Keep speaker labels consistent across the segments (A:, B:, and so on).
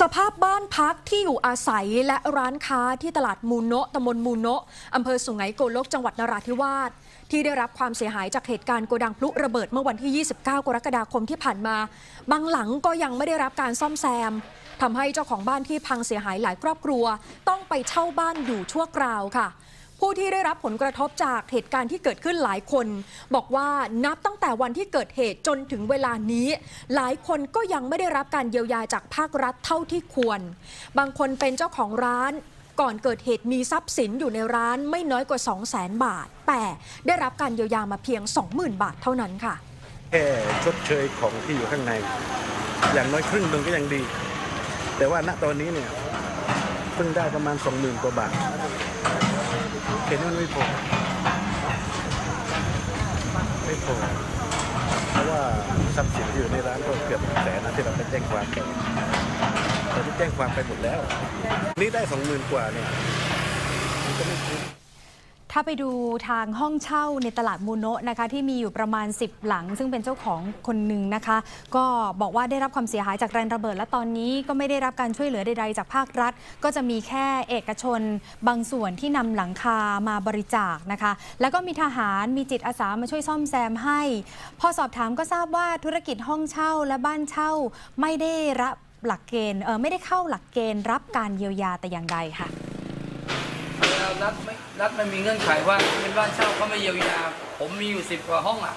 A: สภาพบ้านพักที่อยู่อาศัยและร้านค้าที่ตลาดมูโนะตำบลมูโนะอำเภอสุไหงโกลกจังหวัดนราธิวาสที่ได้รับความเสียหายจากเหตุการณ์โกดังพลุระเบิดเมื่อวันที่ 29 กรกฎาคมที่ผ่านมา บางหลังก็ยังไม่ได้รับการซ่อมแซมทำให้เจ้าของบ้านที่พังเสียหายหลายครอบครัว ต้องไปเช่าบ้านอยู่ชั่วคราวค่ะ ผู้ที่ได้รับผลกระทบจากเหตุการณ์ที่เกิดขึ้นหลายคน บอกว่านับตั้งแต่วันที่เกิดเหตุจนถึงเวลานี้ หลายคนก็ยังไม่ได้รับการเยียวยาจากภาครัฐเท่าที่ควร บางคนเป็นเจ้าของร้านก่อนเกิดเหตุมีทรัพย์สินอยู่ในร้านไม่น้อยกว่า 2 0 0 0 0 0บาท แต่ได้รับการเยียวยามาเพียง 20,000 บาทเท่านั้นค่ะ
B: แค่ชดเชยของที่อยู่ข้างใน อย่างน้อยครึ่งหนึ่งก็ยังดี แต่ว่าณตอนนี้เนี่ยเพิ่งได้ประมาณสองหมื่นกว่าบาท ห็นมันไม่พอไม่พอเพราะว่าทรัพย์สินที่อยู่ในร้านก็เกือบแสนนะที่เราไปแจ้งความไปตอนนี้แจ้งความไปหมดแล้ว นี่ได้สองหมื่นกว่าเนี่ยมันก็ไม่คุ้ม
C: ถ้าไปดูทางห้องเช่าในตลาดมูโนะนะคะที่มีอยู่ประมาณ 10 หลัง ซึ่งเป็นเจ้าของคนหนึ่งนะคะ ก็บอกว่าได้รับความเสียหายจากแรงระเบิด และตอนนี้ก็ไม่ได้รับการช่วยเหลือใดๆจากภาครัฐ ก็จะมีแค่เอกชน บางส่วนที่นำหลังคามาบริจาคนะคะ แล้วก็มีทหารมีจิตอาสามาช่วยซ่อมแซมให้ พอสอบถามก็ทราบว่าธุรกิจห้องเช่าและบ้านเช่าไม่ได้รับหลักเกณฑ์เออไม่ได้เข้าหลักเกณฑ์รับการเยียวยาแต่อย่างใดค่ะ
D: รัฐไม่รัฐไม่มีเงื่อนไขว่าเป็นบ้านเช่าเขาไม่เยียวยา ผมมีอยู่สิบกว่าห้องอะ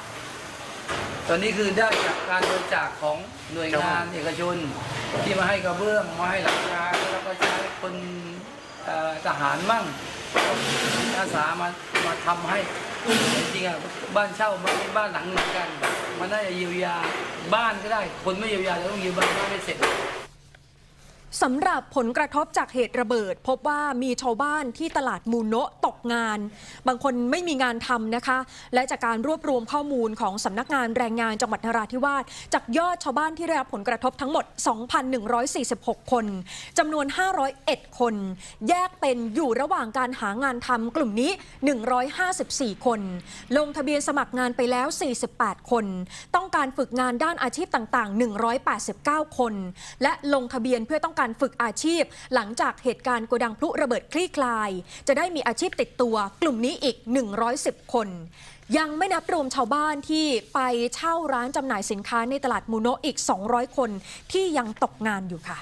D: ตอนนี้คือได้จากการบริจาคของหน่วยงานเอกชน ที่มาให้กระเบื้องมาให้หลังคาแล้วก็ใช้คนทหารมั่งอาสามามาทำให้จริงๆอะบ้านเช่ามันเป็นบ้านหลังหมือนกัน มันน่าจะเยียวยาบ้านก็ได้ คนไม่เยียวยาจะต้องเยียวยาบ้านไม่เสร็จ
A: สำหรับผลกระทบจากเหตุระเบิด พบว่ามีชาวบ้านที่ตลาดมูโนะตกงาน บางคนไม่มีงานทำนะคะ และจากการรวบรวมข้อมูลของสำนักงานแรงงานจังหวัดนราธิวาสจากยอดชาวบ้านที่ได้รับผลกระทบทั้งหมด 2,146 คนจำนวน 501 คน แยกเป็นอยู่ระหว่างการหางานทำกลุ่มนี้ 154 คน ลงทะเบียนสมัครงานไปแล้ว 48 คน ต้องการฝึกงานด้านอาชีพต่าง ๆ 189 คน และลงทะเบียนเพื่อต้องการการฝึกอาชีพ หลังจากเหตุการณ์โกดังพลุระเบิดคลี่คลาย จะได้มีอาชีพติดตัว กลุ่มนี้อีก 110 คน ยังไม่นับรวมชาวบ้านที่ไปเช่าร้านจำหน่ายสินค้าในตลาดมูโนะอีก 200 คนที่ยังตกงานอยู่ค่ะ